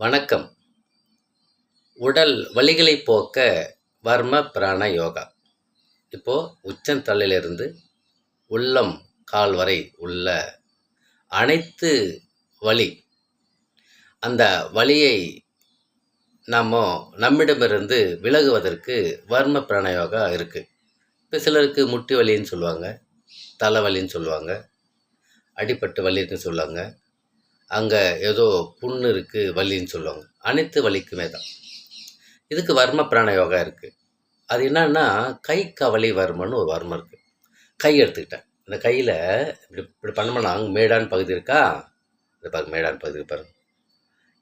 வணக்கம். உடல் வலிகளை போக்க வர்ம பிராண யோகா. இப்போது உச்சந்தலையிலிருந்து உள்ளம் கால் வரை உள்ள அனைத்து வலி அந்த வலியை நாம் நம்மிடமிருந்து விலகுவதற்கு வர்ம பிராண யோகா இருக்குது இப்போ சிலருக்கு முட்டி வலின்னு சொல்லுவாங்க தலைவலின்னு சொல்லுவாங்க அடிப்பட்டு வலின்னு சொல்லுவாங்க அங்கே ஏதோ புண்ணு இருக்குது வலின்னு சொல்லுவாங்க. அனைத்து வலிக்குமே தான். இதுக்கு வர்ம பிராண யோகா இருக்குது அது என்னன்னா கை கவலி வர்மன்னு ஒரு வர்மம் இருக்குது கை எடுத்துக்கிட்டேன். இந்த கையில் இப்படி இப்படி பண்ணோம்னா அங்கே மேடான் பகுதி இருக்கா? இந்த பாருங்க மேடான் பகுதி பாருங்க.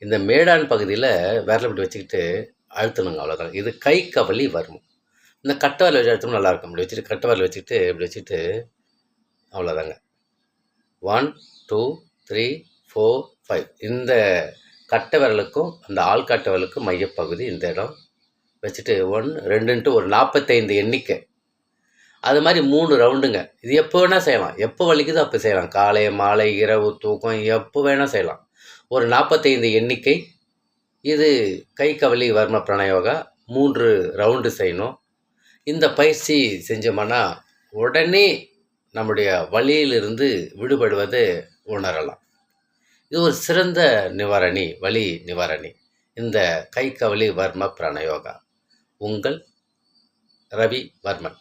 இந்த மேடான் பகுதியில் விரல இப்படி வச்சுக்கிட்டு அழுத்தணுங்க அவ்வளோதான் இது கை கவலி வர்மம். இந்த கட்டை வரல வச்சு நல்லாயிருக்கும் இப்படி வச்சுட்டு கட்டை வரல வச்சுக்கிட்டு இப்படி வச்சுட்டு அவ்வளோதாங்க one two three four five இந்த கட்டை விரலுக்கும் அந்த ஆள்காட்டு விரலுக்கும் மையப்பகுதி இந்த இடம். வச்சுட்டு ஒன் ரெண்டுன்ட்டு ஒரு நாற்பத்தைந்து எண்ணிக்கை. அது மாதிரி மூணு ரவுண்டுங்க. இது எப்போ வேணால் செய்யலாம். எப்போ வலிக்குதோ அப்போ செய்யலாம். காலை மாலை இரவு தூக்கம் எப்போ வேணால் செய்யலாம். ஒரு நாற்பத்தைந்து எண்ணிக்கை. இது கை கவலி வர்ம பிரணயோகா மூன்று ரவுண்டு செய்யணும். இந்த பயிற்சி செஞ்சோம்னா உடனே நம்முடைய வழியிலிருந்து விடுபடுவதை உணரலாம். இது ஒரு சிறந்த நிவாரணி வலி நிவாரணி. இந்த கை கவலி வர்ம பிராணயோகா. உங்கள் ரவி வர்மன்.